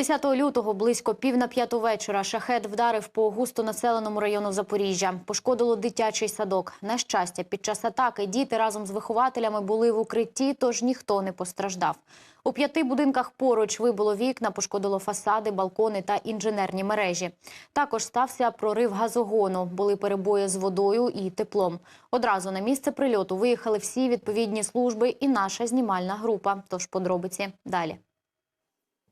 10 лютого близько пів на п'яту вечора шахет вдарив по густонаселеному району Запоріжжя. Пошкодило дитячий садок. На щастя, під час атаки діти разом з вихователями були в укритті, тож ніхто не постраждав. У п'яти будинках поруч вибило вікна, пошкодило фасади, балкони та інженерні мережі. Також стався прорив газогону. Були перебої з водою і теплом. Одразу на місце прильоту виїхали всі відповідні служби і наша знімальна група. Тож подробиці далі.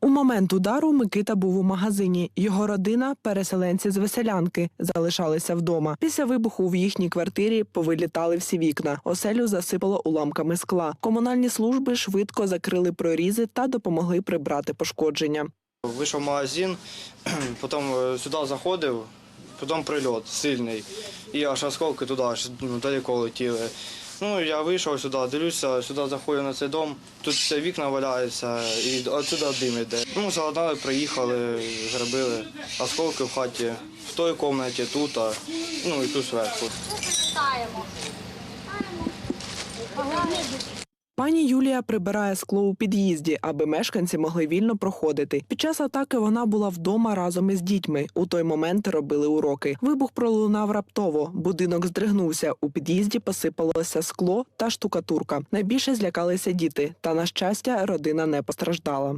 У момент удару Микита був у магазині. Його родина, переселенці з веселянки, залишалися вдома. Після вибуху в їхній квартирі повилітали всі вікна. Оселю засипало уламками скла. Комунальні служби швидко закрили прорізи та допомогли прибрати пошкодження. Вийшов в магазин, потім е, сюди заходив, потім прильот сильний. І аж осколки туди, аж далеко летіли. Ну, я вийшов сюди, дивлюся, сюди заходжу на цей дом, тут все вікна валяються і отсюди дим іде. Ну, загадали, приїхали, зробили осколки в хаті, в той кімнаті, тут, а, ну і тут зверху. Пані Юлія прибирає скло у під'їзді, аби мешканці могли вільно проходити. Під час атаки вона була вдома разом із дітьми. У той момент робили уроки. Вибух пролунав раптово. Будинок здригнувся. У під'їзді посипалося скло та штукатурка. Найбільше злякалися діти. Та на щастя, родина не постраждала.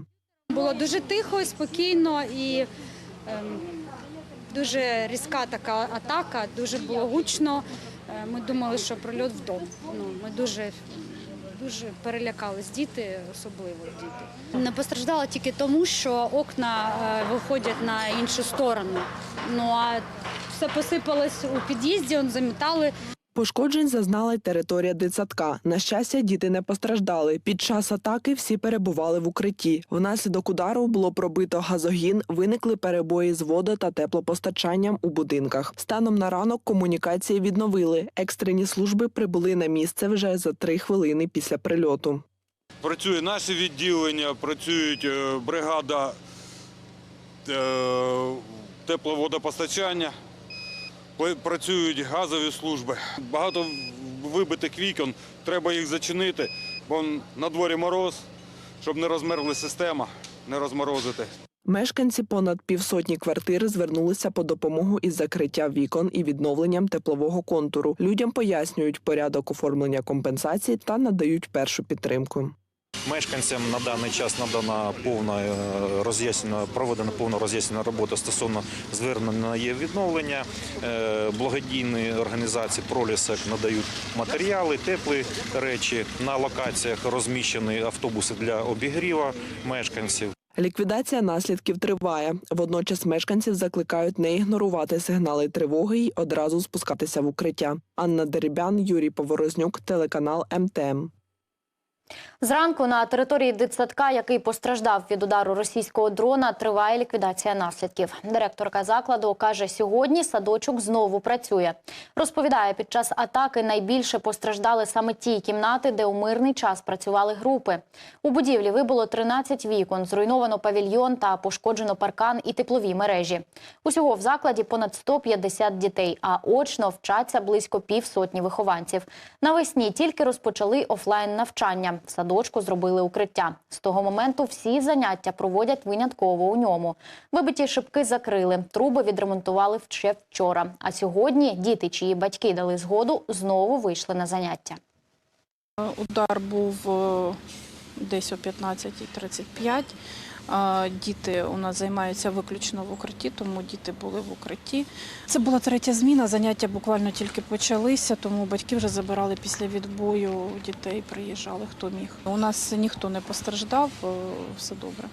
Було дуже тихо, спокійно і ем, дуже різка така атака, дуже було гучно. Е, Ми думали, що прильот вдома. Ну, ми дуже, дуже перелякались, діти, особливо діти. Не постраждала тільки тому, що окна е, виходять на іншу сторону. Ну а все посипалось у під'їзді, замітали. Пошкоджень зазнала й територія дитсадка. На щастя, діти не постраждали. Під час атаки всі перебували в укритті. Внаслідок удару було пробито газогін, виникли перебої з водо та теплопостачанням у будинках. Станом на ранок комунікації відновили. Екстрені служби прибули на місце вже за три хвилини після прильоту. Працює наше відділення, працюють е, бригада е, тепловодопостачання, працюють газові служби. Багато вибитих вікон, треба їх зачинити, бо на дворі мороз, щоб не розмерзла система, не розморозити. Мешканці понад півсотні квартир звернулися по допомогу із закриття вікон і відновленням теплового контуру. Людям пояснюють порядок оформлення компенсацій та надають першу підтримку. Мешканцям на даний час надана повна е, роз'яснена, проведена повна роз'яснена робота стосовно звернення є відновлення. Е, Благодійні організації пролісок надають матеріали, теплі речі. На локаціях розміщені автобуси для обігріва мешканців. Ліквідація наслідків триває. Водночас мешканців закликають не ігнорувати сигнали тривоги й одразу спускатися в укриття. Анна Деребян, Юрій Поворознюк, телеканал МТМ. Зранку на території дитсадка, який постраждав від удару російського дрона, триває ліквідація наслідків. Директорка закладу каже, сьогодні садочок знову працює. Розповідає, під час атаки найбільше постраждали саме ті кімнати, де у мирний час працювали групи. У будівлі вибуло 13 вікон, зруйновано павільйон та пошкоджено паркан і теплові мережі. Усього в закладі понад 150 дітей, а очно вчаться близько півсотні вихованців. Навесні тільки розпочали офлайн навчання. В садочку зробили укриття. З того моменту всі заняття проводять винятково у ньому. Вибиті шибки закрили, труби відремонтували ще вчора. А сьогодні діти, чиї батьки дали згоду, знову вийшли на заняття. Удар був е, десь о 15.35. Діти у нас займаються виключно в укритті, тому діти були в укритті. Це була третя зміна. Заняття буквально тільки почалися, тому батьки вже забирали після відбою дітей, приїжджали хто міг. У нас ніхто не постраждав, е, все добре.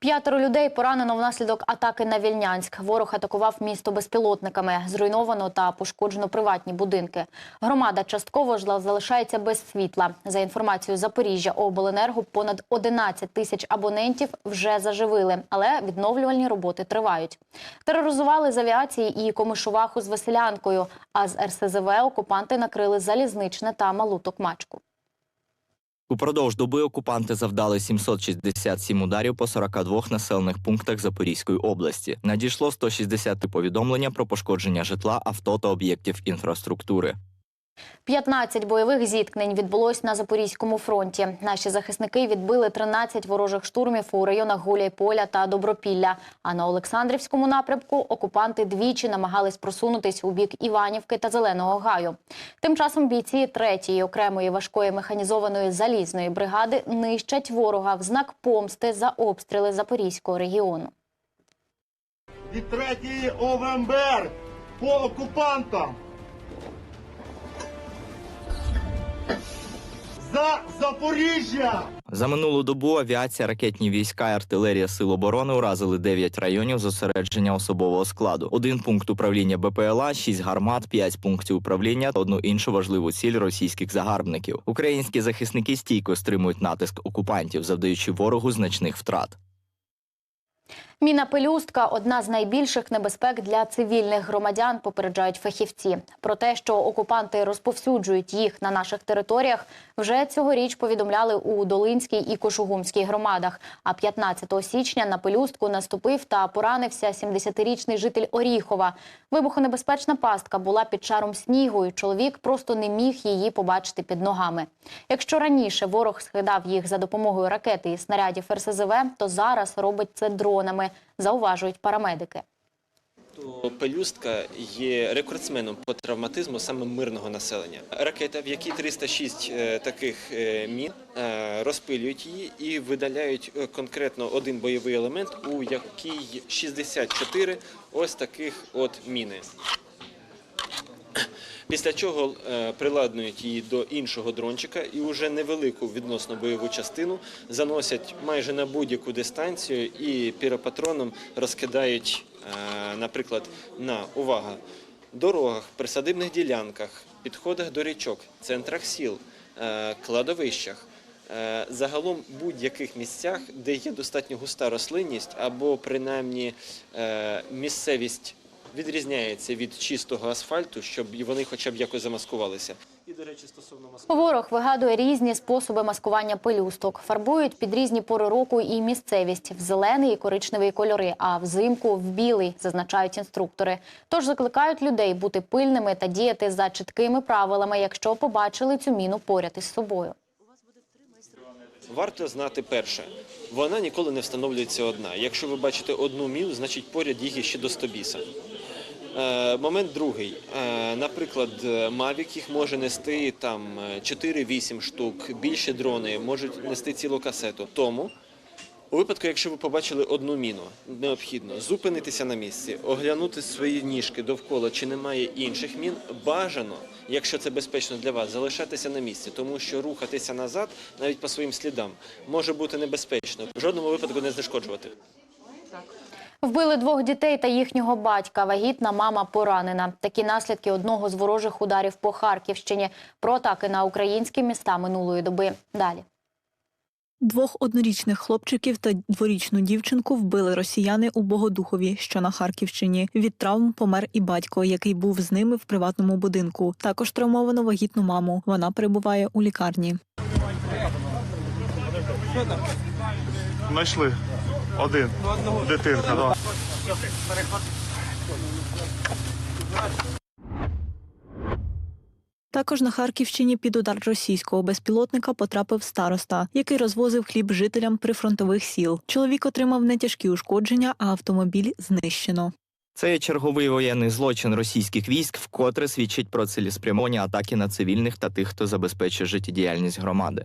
П'ятеро людей поранено внаслідок атаки на Вільнянськ. Ворог атакував місто безпілотниками. Зруйновано та пошкоджено приватні будинки. Громада частково залишається без світла. За інформацією Запоріжжя обленерго, понад 11 тисяч абонентів вже заживили, але відновлювальні роботи тривають. Тероризували з авіації і комишуваху з веселянкою. А з РСЗВ окупанти накрили залізничне та малу токмачку. Упродовж доби окупанти завдали 767 ударів по 42 населених пунктах Запорізької області. Надійшло 160 повідомлення про пошкодження житла, авто та об'єктів інфраструктури. 15 бойових зіткнень відбулось на Запорізькому фронті. Наші захисники відбили 13 ворожих штурмів у районах Гуляйполя та Добропілля. А на Олександрівському напрямку окупанти двічі намагались просунутись у бік Іванівки та Зеленого Гаю. Тим часом бійці 3-ї окремої важкої механізованої залізної бригади нищать ворога в знак помсти за обстріли Запорізького регіону. від 3 ОВМБР по окупантам. За Запоріжжя! За минулу добу авіація, ракетні війська і артилерія Сил оборони уразили 9 районів зосередження особового складу, один пункт управління БПЛА, 6 гармат, 5 пунктів управління та одну іншу важливу ціль російських загарбників. Українські захисники стійко стримують натиск окупантів, завдаючи ворогу значних втрат. Міна пелюстка одна з найбільших небезпек для цивільних громадян, попереджають фахівці. Про те, що окупанти розповсюджують їх на наших територіях, вже цьогоріч повідомляли у Долинській і Кошугумській громадах. А 15 січня на пелюстку наступив та поранився 70-річний житель Оріхова. Вибухонебезпечна пастка була під шаром снігу, і чоловік просто не міг її побачити під ногами. Якщо раніше ворог скидав їх за допомогою ракети і снарядів РСЗВ, то зараз робить це дронами, зауважують парамедики. пелюстка є рекордсменом по травматизму саме мирного населення. Ракета, в якій 306 е, таких е, мін, е, розпилюють її і видаляють конкретно один бойовий елемент, у якій 64 ось таких от міни. Після чого е, приладнують її до іншого дрончика і вже невелику відносно бойову частину заносять майже на будь-яку дистанцію і піропатроном розкидають, е, наприклад, на увага дорогах, присадибних ділянках, підходах до річок, центрах сіл, е, кладовищах. Загалом будь-яких місцях, де є достатньо густа рослинність або принаймні місцевість відрізняється від чистого асфальту, щоб вони хоча б якось замаскувалися. І, до речі, стосовно маскування. Ворог вигадує різні способи маскування пелюсток. Фарбують під різні пори року і місцевість в зелений і коричневий кольори, а взимку в білий, зазначають інструктори. Тож закликають людей бути пильними та діяти за чіткими правилами, якщо побачили цю міну поряд із собою. Варто знати перше, вона ніколи не встановлюється одна. Якщо ви бачите одну міну, значить поряд їх іще до 100 біса. Е, момент другий. Е, наприклад, е, Mavic їх може нести там е, 4-8 штук, більші дрони можуть нести цілу касету. Тому у випадку, якщо ви побачили одну міну, необхідно зупинитися на місці, оглянути свої ніжки довкола, чи немає інших мін. Бажано, якщо це безпечно для вас, залишатися на місці, тому що рухатися назад, навіть по своїм слідам, може бути небезпечно. В жодному випадку не знешкоджувати. Вбили двох дітей та їхнього батька. Вагітна мама поранена. Такі наслідки одного з ворожих ударів по Харківщині. Про атаки на українські міста минулої доби. Далі. Двох однорічних хлопчиків та дворічну дівчинку вбили росіяни у Богодухові, що на Харківщині. Від травм помер і батько, який був з ними в приватному будинку. Також травмовано вагітну маму. Вона перебуває у лікарні. Знайшли один. Дитинка, да. Також на Харківщині під удар російського безпілотника потрапив староста, який розвозив хліб жителям прифронтових сіл. Чоловік отримав нетяжкі ушкодження, а автомобіль знищено. Це є черговий воєнний злочин російських військ, вкотре свідчить про цілеспрямовані атаки на цивільних та тих, хто забезпечує життєдіяльність громади.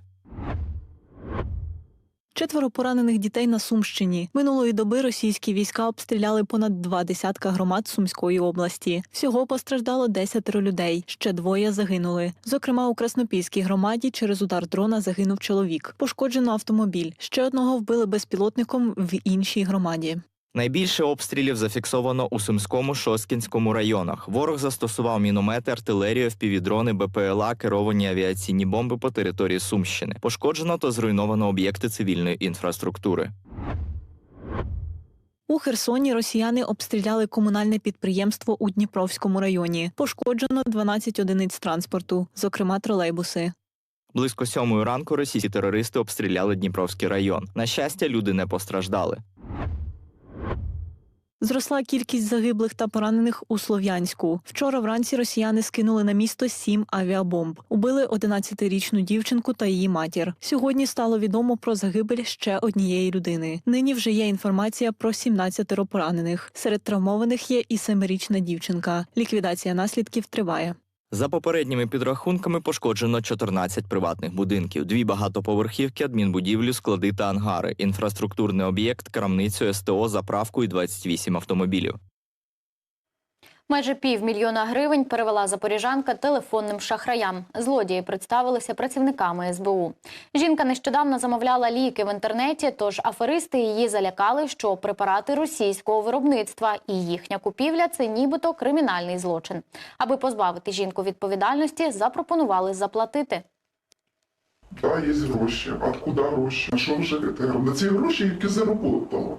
Четверо поранених дітей на Сумщині. Минулої доби російські війська обстріляли понад два десятка громад Сумської області. Всього постраждало десятеро людей. Ще двоє загинули. Зокрема, у Краснопільській громаді через удар дрона загинув чоловік. Пошкоджено автомобіль. Ще одного вбили безпілотником в іншій громаді. Найбільше обстрілів зафіксовано у Сумському Шосткінському районах. Ворог застосував міномети, артилерію, впівдрони, БПЛА, керовані авіаційні бомби по території Сумщини. Пошкоджено та зруйновано об'єкти цивільної інфраструктури. У Херсоні росіяни обстріляли комунальне підприємство у Дніпровському районі. Пошкоджено 12 одиниць транспорту, зокрема тролейбуси. Близько сьомої ранку російські терористи обстріляли Дніпровський район. На щастя, люди не постраждали. Зросла кількість загиблих та поранених у Слов'янську. Вчора вранці росіяни скинули на місто сім авіабомб. Убили 11-річну дівчинку та її матір. Сьогодні стало відомо про загибель ще однієї людини. Нині вже є інформація про 17 поранених. Серед травмованих є і семирічна дівчинка. Ліквідація наслідків триває. За попередніми підрахунками пошкоджено 14 приватних будинків, дві багатоповерхівки, адмінбудівлю, склади та ангари, інфраструктурний об'єкт, крамницю, СТО, заправку і 28 автомобілів. Майже півмільйона гривень перевела запоріжанка телефонним шахраям. Злодії представилися працівниками СБУ. Жінка нещодавно замовляла ліки в інтернеті, тож аферисти її залякали, що препарати російського виробництва і їхня купівля це нібито кримінальний злочин. Аби позбавити жінку відповідальності, запропонували заплатити. Да, є гроші. Откуда гроші? На що ви живете? Я говорю, на ці гроші, які заработала.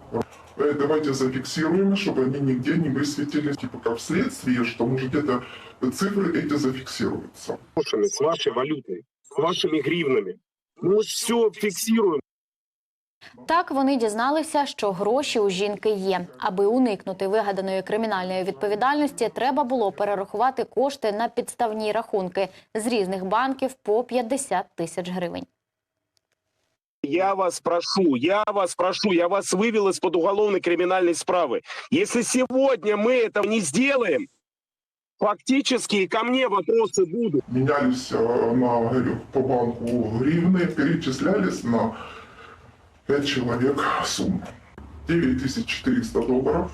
Э, Давайте зафиксируем, чтобы они нигде не высветились, типа как вследствие, что может где-то цифры эти зафиксируются. С вашей валютой, с вашими гривнами. Мы все фиксируем. Так вони дізналися, що гроші у жінки є. Аби уникнути вигаданої кримінальної відповідальності, треба було перерахувати кошти на підставні рахунки з різних банків по 50 тисяч гривень. Я вас прошу, я вас прошу, я вас вывел из-под уголовной криминальной справы. Если сегодня мы этого не сделаем, фактически и ко мне вопросы будут. Менялись э, на, говорю, по банку гривны, перечислялись на 5 человек сумма. 9400 долларов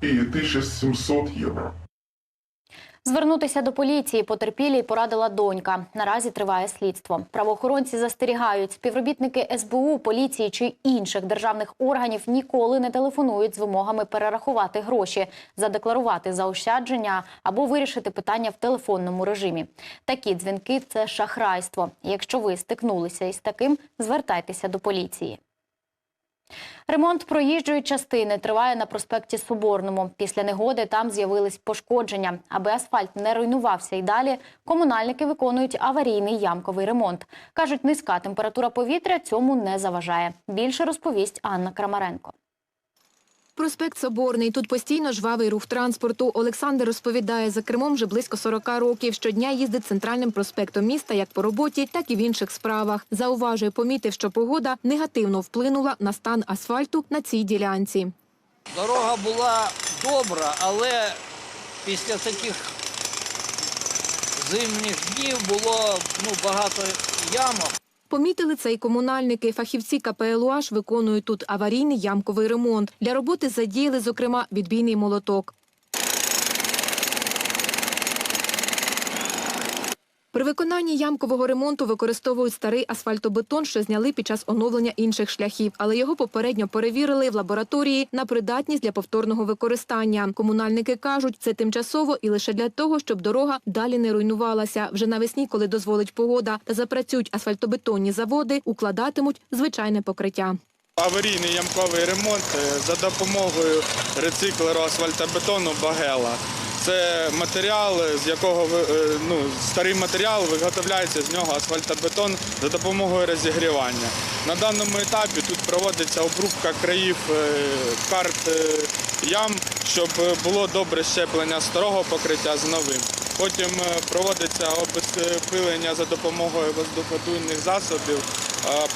и 1700 евро. Звернутися до поліції потерпілій порадила донька. Наразі триває слідство. Правоохоронці застерігають, співробітники СБУ, поліції чи інших державних органів ніколи не телефонують з вимогами перерахувати гроші, задекларувати заощадження або вирішити питання в телефонному режимі. Такі дзвінки це шахрайство. Якщо ви стикнулися із таким, звертайтеся до поліції. Ремонт проїжджої частини триває на проспекті Соборному. Після негоди там з'явились пошкодження. Аби асфальт не руйнувався і далі, комунальники виконують аварійний ямковий ремонт. Кажуть, низька температура повітря цьому не заважає. Більше розповість Анна Крамаренко. Проспект Соборний. Тут постійно жвавий рух транспорту. Олександр розповідає, за кермом вже близько 40 років. Щодня їздить центральним проспектом міста як по роботі, так і в інших справах. Зауважує, помітив, що погода негативно вплинула на стан асфальту на цій ділянці. Дорога була добра, але після таких зимних днів було ну, багато ямок. Помітили це й комунальники. Фахівці КПЛУАЖ виконують тут аварійний ямковий ремонт. Для роботи задіяли, зокрема, відбійний молоток. При виконанні ямкового ремонту використовують старий асфальтобетон, що зняли під час оновлення інших шляхів, але його попередньо перевірили в лабораторії на придатність для повторного використання. Комунальники кажуть, це тимчасово і лише для того, щоб дорога далі не руйнувалася. Вже навесні, коли дозволить погода та запрацюють асфальтобетонні заводи, укладатимуть звичайне покриття. Аварійний ямковий ремонт е, за допомогою рециклеру асфальтобетону Багела. Це матеріал, з якого е, ну, старий матеріал виготовляється з нього асфальтобетон за допомогою розігрівання. На даному етапі тут проводиться обрубка країв е, карт е, ям, щоб було добре щеплення старого покриття з новим. Потім проводиться обезпилення за допомогою воздуходуйних засобів,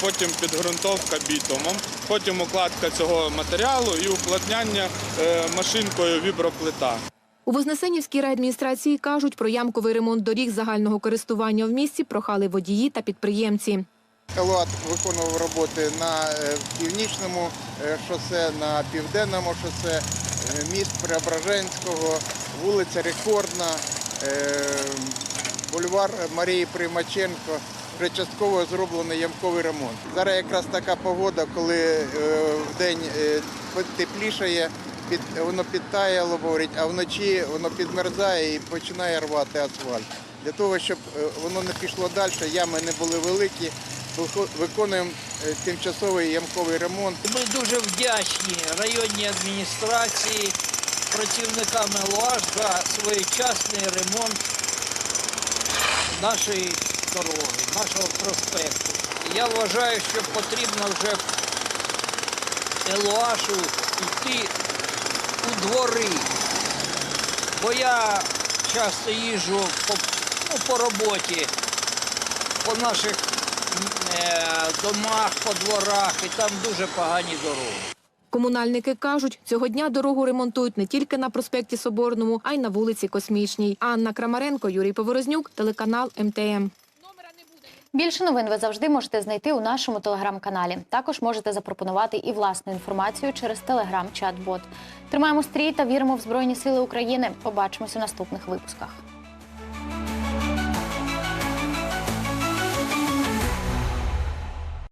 потім підґрунтовка бітумом, потім укладка цього матеріалу і уплотняння е, машинкою віброплита. У Вознесенівській райадміністрації кажуть, про ямковий ремонт доріг загального користування в місті прохали водії та підприємці. Елуат виконував роботи на е, північному е, шосе, на південному шосе, е, міст Преображенського, вулиця Рекордна, бульвар Марії Примаченко. Вже частково зроблений ямковий ремонт. Зараз якраз така погода, коли вдень е, теплішає, під, воно підтає, говорить, а вночі воно підмерзає і починає рвати асфальт. Для того, щоб е, воно не пішло далі, ями не були великі, виконуємо е, тимчасовий ямковий ремонт. Ми дуже вдячні районній адміністрації, працівникам ЛОАЖ за своєчасний ремонт нашої дороги, нашого проспекту. Я вважаю, що потрібно вже ЛОАШу йти у двори. Бо я часто їжджу по, ну, по роботі, по наших е, домах, по дворах, і там дуже погані дороги. Комунальники кажуть, цього дня дорогу ремонтують не тільки на проспекті Соборному, а й на вулиці Космічній. Анна Крамаренко, Юрій Поворознюк, телеканал МТМ. Більше новин ви завжди можете знайти у нашому телеграм-каналі. Також можете запропонувати і власну інформацію через телеграм-чат-бот. Тримаємо стрій та віримо в Збройні Сили України. Побачимось у наступних випусках.